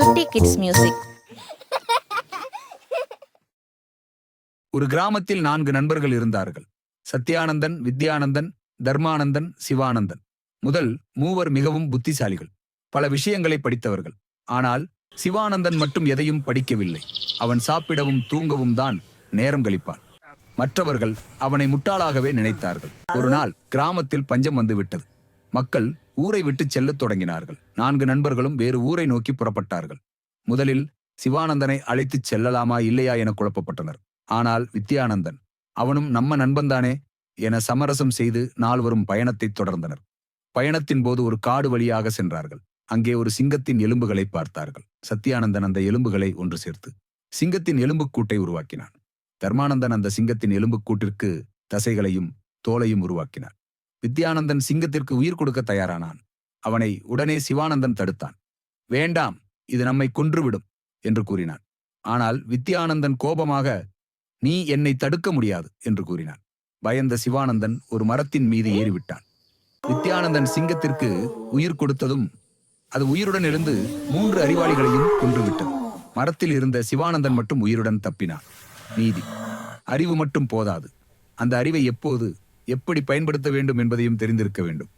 சுட்டி kids music. ஒரு கிராமத்தில் நான்கு நண்பர்கள் இருந்தார்கள். சத்யானந்தன் வித்யானந்தன் தர்மானந்தன் சிவானந்தன். முதல் மூவர் மிகவும் புத்திசாலிகள். பல விஷயங்களை படித்தவர்கள். ஆனால் சிவானந்தன் மட்டும் எதையும் படிக்கவில்லை. அவன் சாப்பிடவும் தூங்கவும் தான் நேரம் கழிப்பான். மற்றவர்கள் அவனை முட்டாளாகவே நினைத்தார்கள். ஒரு நாள் கிராமத்தில் பஞ்சம் வந்துவிட்டது. மக்கள் ஊரை விட்டு செல்லத் தொடங்கினார்கள். நான்கு நண்பர்களும் வேறு ஊரை நோக்கி புறப்பட்டார்கள். முதலில் சிவானந்தனை அழைத்துச் செல்லலாமா இல்லையா என குழப்பப்பட்டனர். ஆனால் வித்யானந்தன் அவனும் நம்ம நண்பன்தானே என சமரசம் செய்து நால்வரும் பயணத்தைத் தொடர்ந்தனர். பயணத்தின் போது ஒரு காடு வழியாக சென்றார்கள். அங்கே ஒரு சிங்கத்தின் எலும்புகளை பார்த்தார்கள். சத்யானந்தன் அந்த எலும்புகளை ஒன்று சேர்த்து சிங்கத்தின் எலும்புக்கூட்டை உருவாக்கினான். தர்மானந்தன் அந்த சிங்கத்தின் எலும்புக்கூட்டிற்கு தசைகளையும் தோலையும் உருவாக்கினார் வித்யானந்தன் சிங்கத்திற்கு உயிர் கொடுக்க தயாரானான். அவனை உடனே சிவானந்தன் தடுத்தான். வேண்டாம் இது நம்மை கொன்றுவிடும் என்று கூறினான். ஆனால் வித்யானந்தன் கோபமாக நீ என்னை தடுக்க முடியாது என்று கூறினான். பயந்த சிவானந்தன் ஒரு மரத்தின் மீது ஏறிவிட்டான். வித்யானந்தன் சிங்கத்திற்கு உயிர் கொடுத்ததும் அது உயிருடன் இருந்து மூன்று அறிவாளிகளையும் கொன்றுவிட்டது. மரத்தில் இருந்த சிவானந்தன் மட்டும் உயிருடன் தப்பினான். நீதி அறிவு மட்டும் போதாது. அந்த அறிவை எப்போது எப்படி பயன்படுத்த வேண்டும் என்பதையும் தெரிந்திருக்க வேண்டும்.